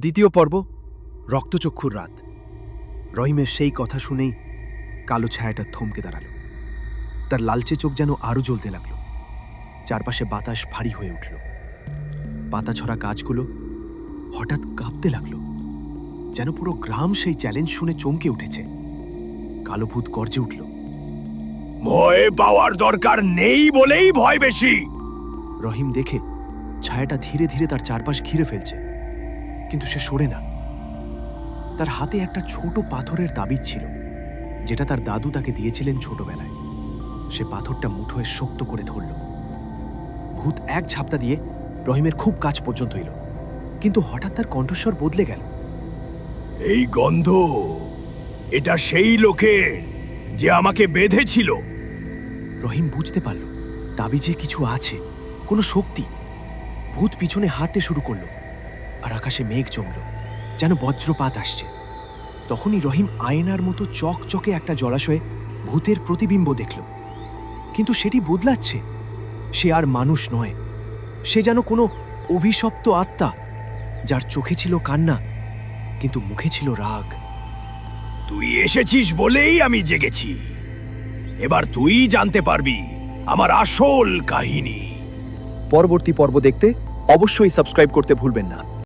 দ্বিতীয় পর্ব রক্তচক্ষুর রাত। রহিমের সেই কথা শুনেই কালো ছায়াটা থমকে দাঁড়াল। তার লালচে চোখ যেন আরও জ্বলতে লাগল। চারপাশে বাতাস ভারী হয়ে উঠল। পাতা ছড়া গাছগুলো হঠাৎ কাঁপতে লাগল। যেন পুরো গ্রাম সেই চ্যালেঞ্জ শুনে চমকে উঠেছে। কালো ভূত গর্জে উঠল। ভয় পাওয়ার দরকার নেই বলেই ভয় বেশি। রহিম দেখে ছায়াটা ধীরে ধীরে তার চারপাশ ঘিরে ফেলছে। কিন্তু সে সরে না। তার হাতে একটা ছোট পাথরের তাবিজ ছিল যেটা তার দাদু তাকে দিয়েছিলেন ছোটবেলায়। সে পাথরটা মুঠোয় শক্ত করে ধরল। ভূত এক ঝাপটা দিয়ে রহিমের খুব কাজ পর্যন্ত এলো কিন্তু হঠাৎ তার কণ্ঠস্বর বদলে গেল। এই গন্ধ এটা সেই লোকের যে আমাকে বেঁধেছিল। রহিম বুঝতে পারল তাবিজে কিছু আছে কোনো শক্তি। ভূত পিছনে হাঁটতে শুরু করল। আর আকাশে মেঘ জমল যেন বজ্রপাত আসছে। তখনই রহিম আয়নার মতো চকচকে একটা জলাশয়ে ভূতের প্রতিবিম্ব দেখল। কিন্তু সেটি বদলাচ্ছে। সে আর মানুষ নয়। সে যেন কোনো অভিশপ্ত আত্মা যার চোখে ছিল কান্না কিন্তু মুখে ছিল রাগ। তুই এসেছিস বলেই আমি জেগেছি। এবার তুই জানতে পারবি আমার আসল কাহিনী। পরবর্তী পর্ব দেখতে অবশ্যই সাবস্ক্রাইব করতে ভুলবেন না।